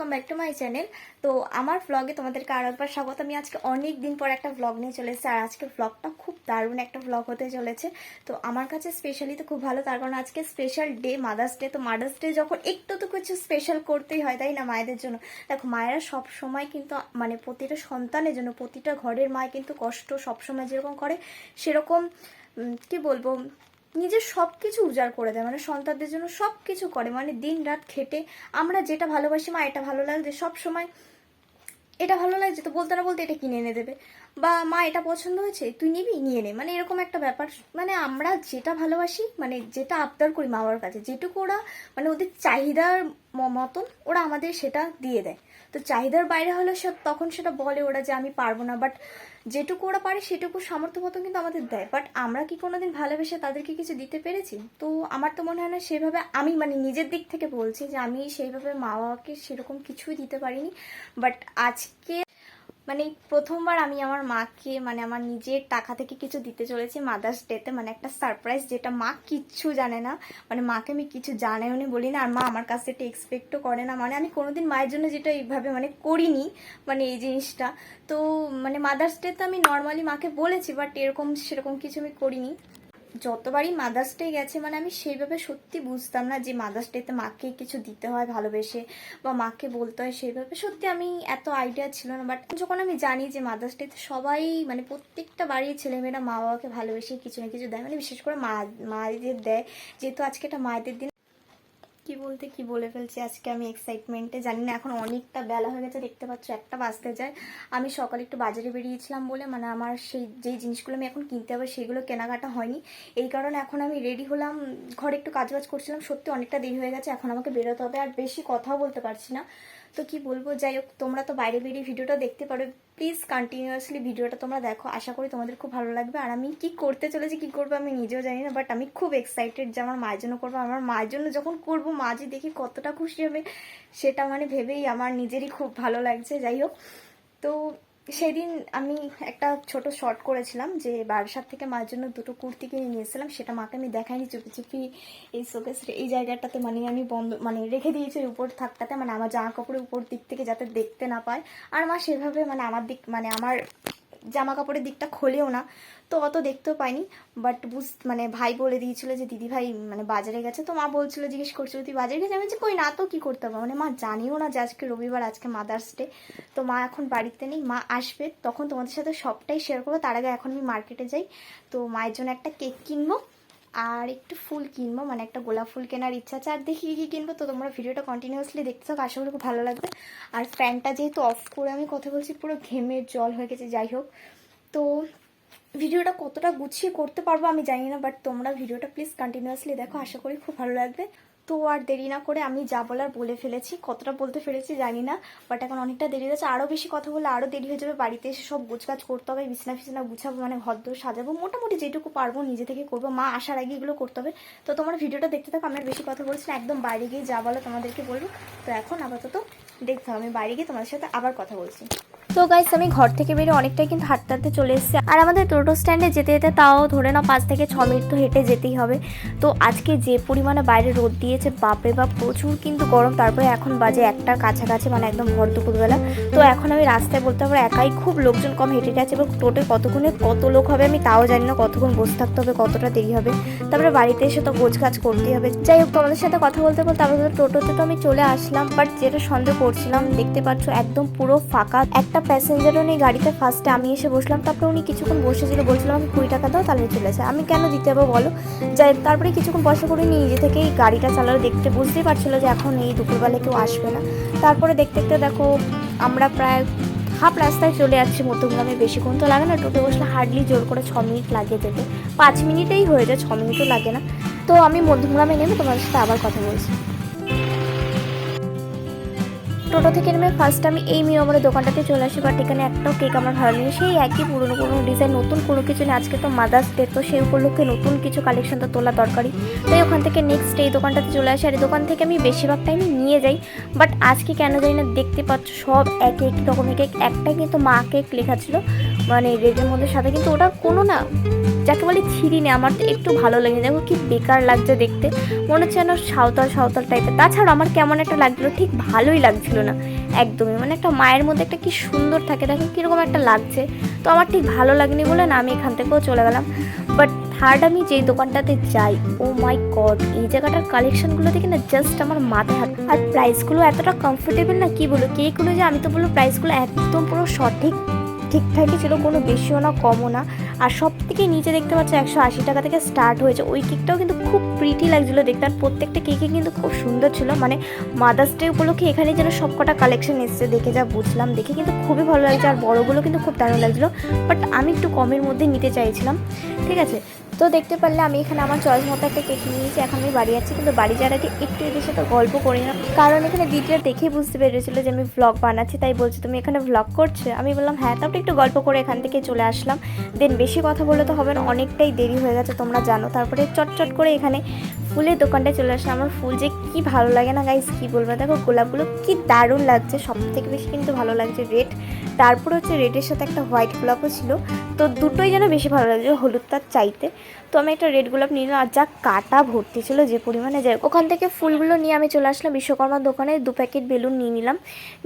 Welcome back to my channel তো আমার ভ্লগে তোমাদেরকে আরও একবার স্বাগত। আমি আজকে অনেক দিন পর একটা ভ্লগ নিয়ে চলে আর আজকে ভ্লগটা খুব দারুণ একটা ভ্লগ হতে চলেছে। তো আমার কাছে স্পেশালি তো খুব ভালো, তার কারণ আজকে স্পেশাল ডে মাদার্স ডে তো মাদার্স ডে যখন একটু তো কিছু স্পেশাল করতেই হয়, তাই না, মায়েদের জন্য? দেখো, মায়েরা সব সময় কিন্তু মানে প্রতিটা সন্তানের জন্য, প্রতিটা ঘরের মায় কিন্তু কষ্ট সব সময় যেরকম করে, সেরকম কি বলব নিজের সব কিছু উজাড় করে দেয় মানে সন্তানদের জন্য সব কিছু করে মানে দিন রাত খেটে আমরা যেটা ভালোবাসি, মা এটা ভালো লাগছে সব সময় এটা ভালো লাগছে, তো বলতে না বলতে এটা কিনে এনে দেবে। বা মা, এটা পছন্দ হয়েছে? তুই নিবি? নিয়ে নে। মানে এরকম একটা ব্যাপার। মানে আমরা যেটা ভালোবাসি মানে যেটা আবদার করি মা বাবার কাছে, যেটুকু ওরা মানে ওদের চাহিদার মতন ওরা আমাদের সেটা দিয়ে দেয়। তো চাহিদার বাইরে হলে সে, তখন সেটা বলে ওরা যে, আমি পারব না। বাট যেটুকু ওরা পারে, সেটুকু সামর্থ্য মতন কিন্তু আমাদের দেয়। বাট আমরা কি কোনোদিন ভালোবেসে তাদেরকে কিছু দিতে পেরেছি? তো আমার তো মনে হয় না সেভাবে আমি মানে নিজের দিক থেকে বলছি যে, আমি সেইভাবে মা বাবাকে সেরকম কিছুই দিতে পারিনি। বাট আজকে মানে প্রথমবার আমি আমার মাকে মানে আমার নিজের টাকা থেকে কিছু দিতে চলেছি মাদার্স ডেতে মানে একটা সারপ্রাইজ যেটা মা কিচ্ছু জানে না। মানে মাকে আমি কিছু জানাই উনি বলি না। আর মা আমার কাছ থেকে এক্সপেক্টও করে না। মানে আমি কোনোদিন মায়ের জন্য যেটা এইভাবে মানে করিনি মানে এই জিনিসটা। তো মানে মাদার্স ডে তো আমি নর্মালি মাকে বলেছি বাট এরকম সেরকম কিছু আমি করিনি। যতবারই মাদার্স ডে গেছে মানে আমি সেইভাবে সত্যি বুঝতাম না যে মাদার্স ডেতে মাকে কিছু দিতে হয়, ভালোবেসে, বা মাকে বলতে হয় সেইভাবে। সত্যি আমি এত আইডিয়া ছিল না বাট যখন আমি জানি যে মাদার্স ডেতে সবাই মানে প্রত্যেকটা বাড়ির ছেলেমেয়েরা মা বাবাকে ভালোবেসে কিছু না কিছু দেয় মানে বিশেষ করে মা মায়েদের দেয়, যেহেতু আজকে এটা মায়েদের দিন কি বলতে কি বলে ফেলছি? আজকে আমি এক্সাইটমেন্টে জানি না, এখন অনেকটা বেলা হয়ে গেছে, দেখতে পাচ্ছ একটা বাজতে যায়। আমি সকালে একটু বাজারে বেরিয়েছিলাম বলে মানে আমার সেই, যেই জিনিসগুলো আমি এখন কিনতে হবে সেগুলো কেনাকাটা হয়নি। এই কারণে এখন আমি রেডি হলাম, ঘরে একটু কাজবাজ করছিলাম। সত্যি অনেকটা দেরি হয়ে গেছে, এখন আমাকে বেরোতে হবে। আর বেশি কথাও বলতে পারছি না। তো কি বলব যাই হোক তোমরা তো বাইরে বেরিয়ে ভিডিওটা দেখতে পারো। প্লিজ কন্টিনিউয়াসলি ভিডিওটা তোমরা দেখো। আশা করি তোমাদের খুব ভালো লাগবে। আর আমি কি করতে চলেছি, কি করব আমি নিজেও জানি না বাট আমি খুব এক্সাইটেড যে আমার মায়ের জন্য করব। আমার মায়ের জন্য যখন করব, মা যে দেখি কতটা খুশি হবে, সেটা মানে ভেবেই আমার নিজেরই খুব ভালো লাগছে। যাই হোক তো সেদিন আমি একটা ছোট শর্ট করেছিলাম যে বারাসাত থেকে মার জন্য দুটো কুর্তি কিনে নিয়েছিলাম সেটা মাকে আমি দেখাইনি চুপি চুপি এই শোকেস এই জায়গাটাতে মানে আমি বন্ধ মানে রেখে দিয়েছি উপর থাকটাতে মানে আমার জামা কাপড়ের উপর দিক থেকে যাতে দেখতে না পায়। আর মা সেভাবে মানে আমার দিক মানে আমার জামা কাপড়ের দিকটা খোলেও না। তো অত দেখতেও পাইনি। বাট বুঝ মানে ভাই বলে দিয়েছিল যে, দিদি ভাই মানে বাজারে গেছে। তো মা বলছিল, জিজ্ঞেস করছিল, তুই বাজারে গেছে আমি যে কই না, তো কী করতে হবে? মানে মা জানিও না যে আজকে রবিবার, আজকে মাদার্স ডে তো মা এখন বাড়িতে নেই, মা আসবে। তখন তোমাদের সাথে সবটাই শেয়ার করব। তার আগে এখন আমি মার্কেটে যাই। তো মায়ের জন্য একটা কেক কিনবো। আর একটু ফুল কিনবো মানে একটা গোলাপ ফুল কেনার ইচ্ছা আছে। আর দেখি কি কিনবো তো, তোমরা ভিডিওটা কন্টিনিউসলি দেখতে থাকো আশা করি খুব ভালো লাগবে। আর ফ্যানটা যেহেতু অফ করে আমি কথা বলছি, পুরো ঘেমের জল হয়ে গেছে, যাই হোক। তো ভিডিওটা কতটা গুছিয়ে করতে পারব আমি জানি না বাট তোমরা ভিডিওটা প্লিজ কন্টিনিউয়াসলি দেখো, আশা করি খুব ভালো লাগবে। তো আর দেরি না করে আমি যা বলার বলে ফেলেছি, কতটা বলতে ফেলেছি জানি না বাট এখন অনেকটা দেরি হয়েছে আরও বেশি কথা বলে আরও দেরি হয়ে যাবে, বাড়িতে এসে সব গোছগাছ করতে হবে, বিছনা ফিছনা গুছাবো মানে ঘরদোর সাজাবো, মোটামুটি যেটুকু পারব নিজে থেকে করব, মা আসার আগে এগুলো করতে হবে। তো তোমার ভিডিওটা দেখতে থাকো, আমি বেশি কথা বলছি না, একদম বাইরে গিয়ে যা বলো তোমাদেরকে বলব। তো এখন আপাতত দেখতে আমি বাইরে গিয়ে তোমাদের সাথে আবার কথা বলছি। তো গাইস আমি ঘর থেকে বেরিয়ে অনেকটাই কিন্তু হাঁটতে হাঁটতে চলে এসেছি। আর আমাদের টোটো স্ট্যান্ডে যেতে যেতে তাও ধরে নাও পাঁচ থেকে ছ মিনিট তো হেঁটে যেতেই হবে। তো আজকে যে পরিমাণে বাইরে রোদ দিয়েছে, বাপরে বাপ, প্রচুর কিন্তু গরম। তারপরে এখন বাজে একটার কাছাকাছি মানে একদম ভর দুপুরবেলা তো এখন আমি রাস্তায় বলতে পারব একাই খুব লোকজন কম হেঁটে যাচ্ছে এবং টোটোয় কতক্ষণে কত লোক হবে আমি তাও জানি না, কতক্ষণ বসে থাকতে হবে, কতটা দেরি হবে। তারপরে বাড়িতে এসে তো গোছ কাজ করতেই হবে। যাই হোক, তোমাদের সাথে কথা বলতে বলতে তারপরে টোটোতে তো আমি চলে আসলাম বাট যেটা সন্দেহ করছিলাম, দেখতে পাচ্ছ একদম পুরো ফাঁকা। একটা প্যাসেঞ্জারও নেই গাড়িতে ফার্স্টে আমি এসে বসলাম, তারপরে উনি কিছুক্ষণ বসেছিল বলছিলাম আমি কুড়ি টাকা দাও, তাহলে চলে আসে। আমি কেন দিতে হবে বলো? যাই তারপরে কিছুক্ষণ বসে করে নিজে থেকেই গাড়িটা চালালো, দেখতে বুঝতেই পারছিলো যে এখন এই দুপুরবেলা কেউ আসবে না। তারপরে দেখতে দেখতে দেখো, আমরা প্রায় হাফ রাস্তায় চলে যাচ্ছি, মধ্যমগ্রামে বেশিক্ষণ তো লাগে না টোটো বসলে হার্ডলি জোর করে ছ মিনিট লাগে যেতে। পাঁচ মিনিটেই হয়ে যায়, ছ মিনিটও লাগে না। তো আমি মধ্যমগ্রামে নেমে তোমাদের সাথে আবার কথা বলছি। টোটো থেকে নেমে ফার্স্ট আমি এই মিয়মরের দোকানটাতে চলে আসি। বাট এখানে একটাও কেক আমার ভালো লাগে সেই একই পুরনো পুরনো ডিজাইন নতুন কোনো কিছু নেই। আজকে তো মাদার্স ডে তো সেই উপলক্ষে নতুন কিছু কালেকশন তো তোলা দরকারি তাই ওখান থেকে নেক্সট এই দোকানটাতে চলে আসি। আর এই দোকান থেকে আমি বেশিরভাগ টাইমই নিয়ে যাই। বাট আজকে কেন জানি না দেখতে পাচ্ছ, সব এক এক রকমের কেক একটাই কিন্তু মা কেক লেখা ছিল। মানে রেডের মধ্যে সাথে কিন্তু ওটা কোনো না যাকে বলে ছিঁড়িনি আমার তো একটু ভালো লাগে। দেখো কি বেকার লাগছে দেখতে। মনে হচ্ছে যেন সাঁওতাল সাঁওতাল টাইপের তাছাড়া আমার কেমন একটা লাগছিল, ঠিক ভালোই লাগছিল না। একদমই মানে একটা মায়ের মধ্যে একটা কি সুন্দর থাকে। দেখো কীরকম একটা লাগছে। তো আমার ঠিক ভালো লাগেনি বলে না, আমি এখান থেকেও চলে গেলাম। বাট থার্ড আমি যেই দোকানটাতে যাই ও মাই গড এই জায়গাটার কালেকশনগুলো দেখে না জাস্ট আমার মাথা হাত। আর প্রাইসগুলো এতটা কমফোর্টেবল না, কি বলো কে কোনো যে আমি তো বলব প্রাইসগুলো একদম পুরো সঠিক, ঠিকঠাকই ছিল, কোনো বেশিও না, কমও না। আর সব থেকে নিচে দেখতে পাচ্ছ একশো আশি টাকা থেকে স্টার্ট হয়েছে। ওই কেকটাও কিন্তু খুব প্রিটি লাগছিল দেখতে, আর প্রত্যেকটা কেকে কিন্তু খুব সুন্দর ছিল। মানে মাদার্স ডে উপলক্ষে এখানে যেন সব কটা কালেকশন এসছে দেখে যা বুঝলাম। দেখে কিন্তু খুবই ভালো লাগছে, আর বড়োগুলো কিন্তু খুব দারুণ লাগছিল। বাট আমি একটু কমের মধ্যে নিতে চাইছিলাম। ঠিক আছে? তো দেখতে পারলে আমি এখানে আমার চয়েস মতো একটা কেক নিয়েছি, এখন আমি বাড়ি যাচ্ছি। কিন্তু বাড়ি যাওয়ার আগে একটু এদের সাথে গল্প করি না। কারণ এখানে দিদিরা দেখে বুঝতে পেরেছিল যে আমি ভ্লগ বানাচ্ছি, তাই বলছি, তুমি এখানে ভ্লগ করছ? আমি বললাম হ্যাঁ তারপরে একটু গল্প করে এখান থেকে চলে আসলাম। দেন বেশি কথা বললে তো হবে না, অনেকটাই দেরি হয়ে গেছে, তোমরা জানো। তারপরে চটচট করে এখানে ফুলের দোকানটায় চলে আসলাম। আমার ফুল যে কি ভালো লাগে না গাইস কি বলব? দেখো, গোলাপগুলো কি দারুণ লাগছে সব থেকে বেশি কিন্তু ভালো লাগছে রেড তারপর হচ্ছে রেডের সাথে একটা হোয়াইট গোলাপও ছিল। তো দুটোই যেন বেশি ভালো লাগছে হলুদটার চাইতে। তো আমি একটা রেড গোলাপ নিলাম আর যা কাটা ভর্তি ছিল যে পরিমাণে যায় ওখান থেকে ফুলগুলো নিয়ে আমি চলে আসলাম বিশ্বকর্মার দোকানে। দু প্যাকেট বেলুন নিয়ে নিলাম।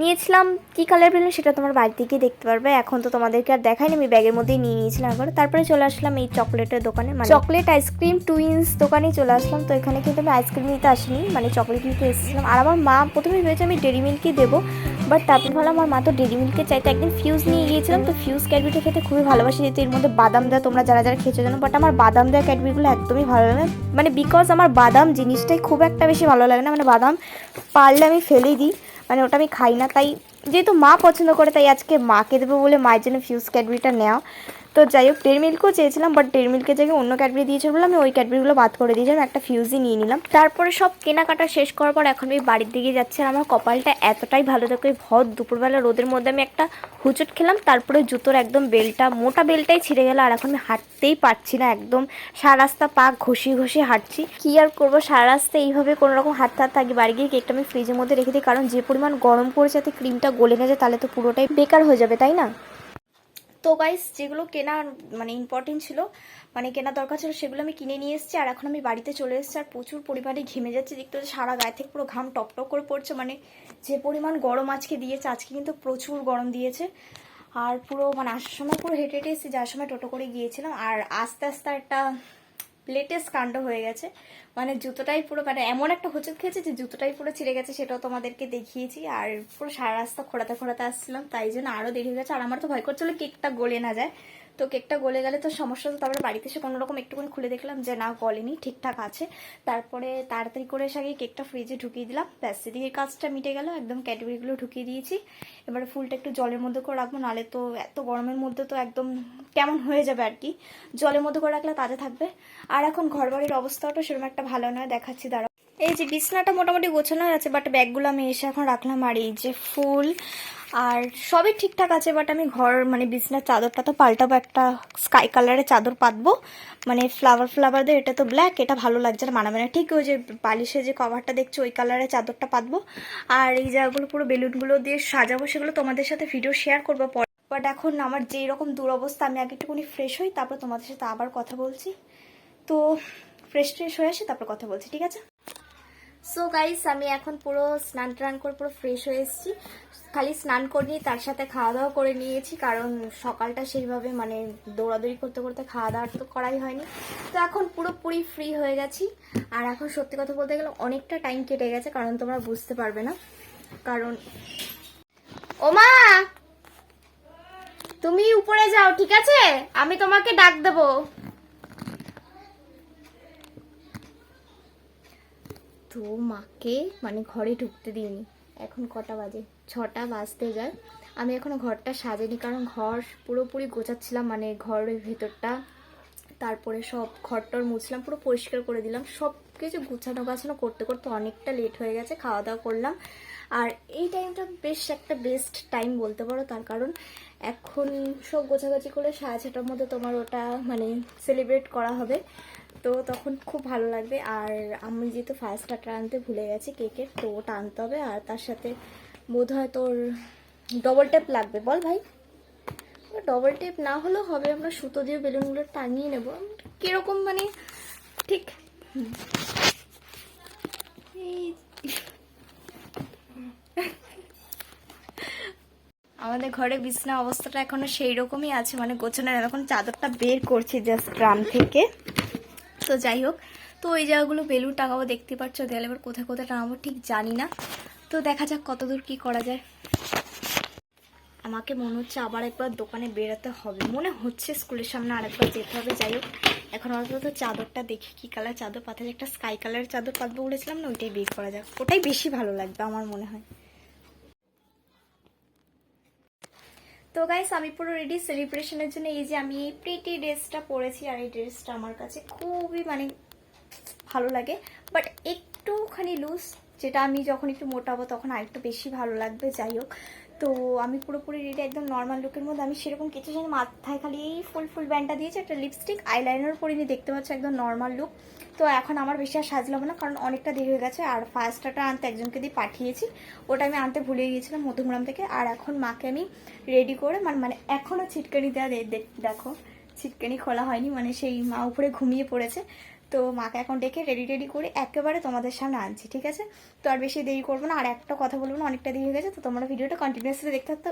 নিয়েছিলাম কী কালার বেলুন সেটা তোমার বাড়িতে গিয়ে দেখতে পারবে। এখন তো তোমাদেরকে আর দেখাইনি, আমি ব্যাগের মধ্যেই নিয়ে নিয়েছিলাম একবার। তারপরে চলে আসলাম এই চকলেটের দোকানে মানে চকলেট আইসক্রিম টু টুইন্স দোকানেই চলে আসলাম। তো এখানে কিন্তু আমি আইসক্রিম নিতে আসিনি মানে চকলেট নিতে এসেছিলাম। আর আমার মা প্রথমে ভেবেছে আমি ডেরি মিল্কই দেবো। বাট তারপর ভালো আমার মা তো ডেরি মিল্কে চাইতে একদিন ফিউজ নিয়ে গিয়েছিলাম, তো ফিউজ ক্যাডবিটা খেতে খুবই ভালোবাসি, যেহেতু এর মধ্যে বাদাম দেওয়া তোমরা যারা যারা খেয়েছো জানো বাট আমার বাদাম দেওয়া ক্যাডবিগুলো একদমই ভালো লাগে মানে বিকজ আমার বাদাম জিনিসটাই খুব একটা বেশি ভালো লাগে না মানে বাদাম পারলে আমি ফেলে দিই মানে ওটা আমি খাই না, তাই যেহেতু মা পছন্দ করে, তাই আজকে মাকে দেবো বলে মায়ের জন্য ফিউজ ক্যাডবিটা নেওয়া। তো যাই হোক ডেরি মিল্কও চেয়েছিলাম বাট ডেরি মিল্কের জায়গায় অন্য ক্যাডবেরি দিয়েছিল বলে আমি ওই ক্যাডবেরিগুলো বাদ করে দিয়েছিলাম একটা ফিউজই নিয়ে নিলাম। তারপরে সব কেনাকাটা শেষ করার পর এখন আমি বাড়ির দিকে যাচ্ছি আর আমার কপালটা এতটাই ভালো থাকে ভর দুপুরবেলা রোদের মধ্যে আমি একটা হুচট খেলাম, তারপরে জুতোর একদম বেলটা, মোটা বেলটাই ছিঁড়ে গেল আর এখন আমি হাঁটতেই পারছি না একদম। সারা রাস্তা পা ঘষিয়ে ঘষিয়ে হাঁটছি। কি আর করব, সারা রাস্তা এইভাবে কোনো রকম হাঁটতে থাকি বাড়ি গিয়ে কেকটা আমি ফ্রিজের মধ্যে রেখে দিই, কারণ যে পরিমাণ গরম পড়েছে, যাতে ক্রিমটা গলে না যায়, তাহলে তো পুরোটাই বেকার হয়ে যাবে, তাই না? তো গাইস যেগুলো কেনা মানে ইম্পর্টেন্ট ছিল মানে কেনা দরকার ছিল, সেগুলো আমি কিনে নিয়ে এসেছি, আর এখন আমি বাড়িতে চলে এসেছি, আর প্রচুর পরিমাণে ঘেমে যাচ্ছে, দেখতে হচ্ছে সারা গায়ে থেকে পুরো ঘাম টপ টপ করে পড়ছে মানে যে পরিমাণ গরম আজকে দিয়েছে, আজকে কিন্তু প্রচুর গরম দিয়েছে, আর পুরো মানে আসার সময় পুরো হেঁটে হেঁটে এসেছি যাওয়ার সময় টোটো করে গিয়েছিলাম, আর আস্তে আস্তে একটা লেটেস্ট কাণ্ড হয়ে গেছে। মানে জুতোটাই পুরো মানে এমন একটা হোঁচট খেয়েছে যে জুতোটাই পুরো ছিঁড়ে গেছে, সেটাও তোমাদেরকে দেখিয়েছি। আর পুরো সারা রাস্তা খোঁড়াতে খোঁড়াতে আসছিলাম, তাই জন্য আরও দেরি হয়ে গেছে। আর আমার তো ভয় করছিল কেকটা গলে না যায়। তো কেকটা গলে গেলে তো সমস্যা তো তারপরে বাড়িতে এসে কোনো রকম একটুখানি খুলে দেখলাম যে না, গলেনি, ঠিকঠাক আছে। তারপরে তাড়াতাড়ি করে এসে আগে কেকটা ফ্রিজে ঢুকিয়ে দিলাম। ব্যাস এদিকে কাজটা মিটে গেল, একদম ক্যাটাগরিগুলো ঢুকিয়ে দিয়েছি। এবারে ফুলটা একটু জলের মধ্যে করে রাখব, নাহলে তো এত গরমের মধ্যে তো একদম কেমন হয়ে যাবে আর কি। জলের মধ্যে করে রাখলে তাজা থাকবে। আর এখন ঘর বাড়ির অবস্থাটা সেরকম একটা ভালো নয়, দেখাচ্ছি দাঁড়া এই যে বিছনাটা মোটামুটি গোছানো আছে বাট ব্যাগগুলো আমি এসে এখন রাখলাম। আর এই যে ফুল আর সবই ঠিকঠাক আছে বাট আমি ঘর মানে বিছনার চাদরটা তো পাল্টাবো, একটা স্কাই কালারের চাদর পাতবো। মানে ফ্লাওয়ার ফ্লাওয়ার দিয়ে এটা তো ব্ল্যাক এটা ভালো লাগছে না, মানাবে না। ঠিক ওই যে বালিশের যে কভারটা দেখছ, ওই কালারের চাদরটা পাতবো। আর এই জায়গাগুলো পুরো বেলুনগুলো দিয়ে সাজাবো, সেগুলো তোমাদের সাথে ভিডিও শেয়ার করব পরে। বাট এখন আমার যেই রকম দুরবস্থা, আমি আগে একটুখানি ফ্রেশ হই, তারপর তোমাদের সাথে আবার কথা বলছি। তো ফ্রেশ ট্রেশ হয়ে আসি, তারপর কথা বলছি, ঠিক আছে? সো গাইস আমি এখন পুরো স্নান টান করে পুরো ফ্রেশ হয়ে এসেছি। খালি স্নান করিনি তার সাথে খাওয়া দাওয়া করে নিয়েছি, কারণ সকালটা সেইভাবে মানে দৌড়াদৌড়ি করতে করতে খাওয়া দাওয়া তো করাই হয়নি। তো এখন পুরোপুরি ফ্রি হয়ে গেছি। আর এখন সত্যি কথা বলতে গেলে অনেকটা টাইম কেটে গেছে, কারণ তোমরা বুঝতে পারবে না। কারণ ওমা তুমি উপরে যাও, ঠিক আছে? আমি তোমাকে ডাক দেবো। তো মাকে মানে ঘরে ঢুকতে দিইনি। এখন কটা বাজে? ছটা বাজতে যায়। আমি এখনও ঘরটা সাজাইনি কারণ ঘর পুরোপুরি গোছাচ্ছিলাম মানে ঘরের ভেতরটা। তারপরে সব ঘরটর মুছলাম, পুরো পরিষ্কার করে দিলাম। সব কিছু গুছানো গাছানো করতে করতে অনেকটা লেট হয়ে গেছে, খাওয়া দাওয়া করলাম। আর এই টাইমটা বেশ একটা বেস্ট টাইম বলতে পারো, তার কারণ এখন সব গোছাগাছি করে সাড়ে ছটার মধ্যে তোমার ওটা মানে সেলিব্রেট করা হবে। তো তখন খুব ভালো লাগবে। আর আমি যেহেতু ফায়ার স্টার্টার আনতে ভুলে গেছি কেকের তো ওটা আনতে হবে। আর তার সাথে বোধ হয় তোর ডবল টেপ লাগবে। বল ভাই। ডবল টেপ না হলেও হবে। আমরা সুতো দিয়ে বেলুনগুলো টাঙিয়ে নেব। কীরকম মানে ঠিক। আমাদের ঘরে বিছনা অবস্থাটা এখনও সেই রকমই আছে। মানে গোছানো নেই। এখন চাদরটা বের করছি জাস্ট গ্রাম থেকে। তো যাই হোক, তো ওই জায়গাগুলো বেলুন টাঙাবো দেখতে পাচ্ছ, দেয়ালে এবার কোথায় কোথায় টাঙাবো ঠিক জানি না। তো দেখা যাক কতদূর কি করা যায়। আমাকে মনে হচ্ছে আবার একবার দোকানে বেরোতে হবে, মনে হচ্ছে স্কুলের সামনে আরেকবার যেতে হবে, যাই হোক। এখন অন্তত চাদরটা দেখি কি কালার, চাদর পাতা। একটা স্কাই কালারের চাদর পাতবো বলেছিলাম না, ওইটাই বের করা যাক, ওটাই বেশি ভালো লাগবে আমার মনে হয়। তো গাইস আমি পুরো রেডি সেলিব্রেশনের জন্য এই যে আমি এই প্রিটি ড্রেসটা পরেছি আর এই ড্রেসটা আমার কাছে খুবই মানে ভালো লাগে। বাট একটুখানি লুজ যেটা আমি যখন একটু মোটাবো তখন আরেকটু বেশি ভালো লাগবে, যাই হোক। তো আমি পুরোপুরি রেডি একদম নর্মাল লুকের মধ্যে। আমি সেরকম কিছু জানি মাথায় খালি এই ফুল ফুল ব্যান্ডটা দিয়েছি, একটা লিপস্টিক আইলাইনার পরিনি। দেখতে পাচ্ছ একদম নর্মাল লুক তো এখন আমার বেশি আর সাজলাম না, কারণ অনেকটা দেরি হয়ে গেছে। আর ফার্স্টটা আনতে একজনকে দিয়ে পাঠিয়েছি। ওটা আমি আনতে ভুলে গিয়েছিলাম মধুমগ্রাম থেকে। আর এখন মাকে আমি রেডি করে মানে মানে এখনও ছিটকানি দেওয়া দেখো, ছিটকানি খোলা হয়নি মানে সেই মা উপরে ঘুমিয়ে পড়েছে। তো মাকে এখন ডেকে রেডি রেডি করে একেবারে তোমাদের সামনে আনছি, ঠিক আছে? তো আর বেশি দেরি করব না, আর একটা কথা বলব না, অনেকটা দেরি হয়ে গেছে, তো তোমরা ভিডিওটা কন্টিনিউয়াসলি দেখতে থাকতো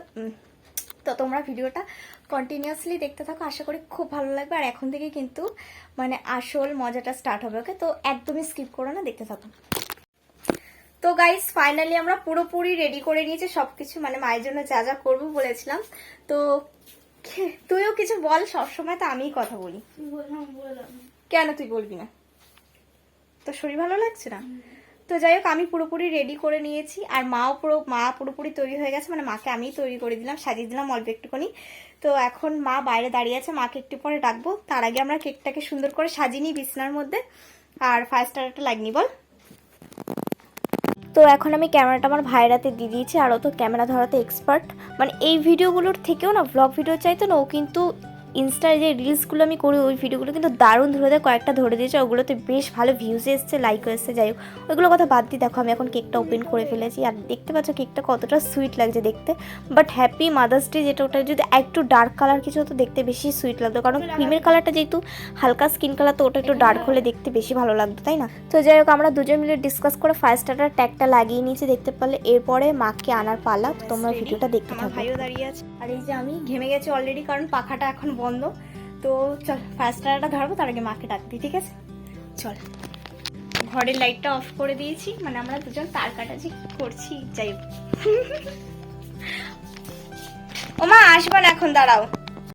তো তোমরা ভিডিওটা কন্টিনিউয়াসলি দেখতে থাকো, আশা করি খুব ভালো লাগবে, আর এখন থেকে কিন্তু মানে আসল মজাটা স্টার্ট হবে ওকে তো একদমই স্কিপ করো না, দেখতে থাকো। তো গাইস ফাইনালি আমরা পুরোপুরি রেডি করে নিয়েছি, সবকিছু মানে মায়ের জন্য যা যা করব বলেছিলাম, তো তুইও কিছু বল সবসময় তো আমিই কথা বলি। কেন তুই বলবি না? তোর শরীর ভালো লাগছে না? তো যাই হোক আমি পুরোপুরি রেডি করে নিয়েছি আর মাও পুরো মা পুরোপুরি তৈরি হয়ে গেছে মানে মাকে আমিই তৈরি করে দিলাম সাজিয়ে দিলাম অল্প একটুখানি। তো এখন মা বাইরে দাঁড়িয়ে আছে মাকে একটু পরে ডাকবো। তার আগে আমরা কেকটাকে সুন্দর করে সাজিয়ে নিই বিছনার মধ্যে। আর ফাইভ স্টারটা লাগনি বল। তো এখন আমি ক্যামেরাটা আমার ভাইরাতে দিয়ে দিয়েছি, আর ও তো ক্যামেরা ধরাতে এক্সপার্ট মানে এই ভিডিওগুলোর থেকেও না ব্লগ ভিডিও চাইতো না, ও কিন্তু ইনস্টার যে রিলসগুলো আমি করি ওই ভিডিওগুলো কিন্তু দারুণ ধরে দেয়। কয়েকটা ধরে দিয়েছে ওগুলোতে বেশ ভালো ভিউজ এসছে লাইকও এসছে যাই হোক। ওইগুলো কথা বাদ দিয়ে দেখো আমি এখন কেকটা ওপেন করে ফেলেছি। আর দেখতে পাচ্ছ কেকটা কতটা সুইট লাগছে দেখতে। বাট হ্যাপি মাদার্স ডে যেটা ওটা যদি একটু ডার্ক কালার কিছু হতো দেখতে বেশি সুইট লাগতো। কারণ ক্রিমের কালারটা যেহেতু হালকা স্কিন কালার তো ওটা একটু ডার্ক হলে দেখতে বেশি ভালো লাগতো তাই না? তো যাই হোক আমরা দুজন মিলে ডিসকাস করে ফার্স্ট স্টার্টার ট্যাগটা লাগিয়ে নিয়েছি দেখতে পারলে এরপরে মাকে আনার পালা তোমরা ভিডিওটা দেখতে থাকো। ভাইও দাঁড়িয়ে আছে। আর এই যে আমি ঘেমে গেছি অলরেডি কারণ পাখাটা এখন বন্ধ তো চল ফার্স্ট স্টার্টারটা ধরবো, তার আগে মাকে ডাক দিই, ঠিক আছে? চল। ঘরের লাইটটা অফ করে দিয়েছি মানে আমরা দুজন তার কাটাছি করছি, যাই ওমা আসবেন না এখন, দাঁড়াও।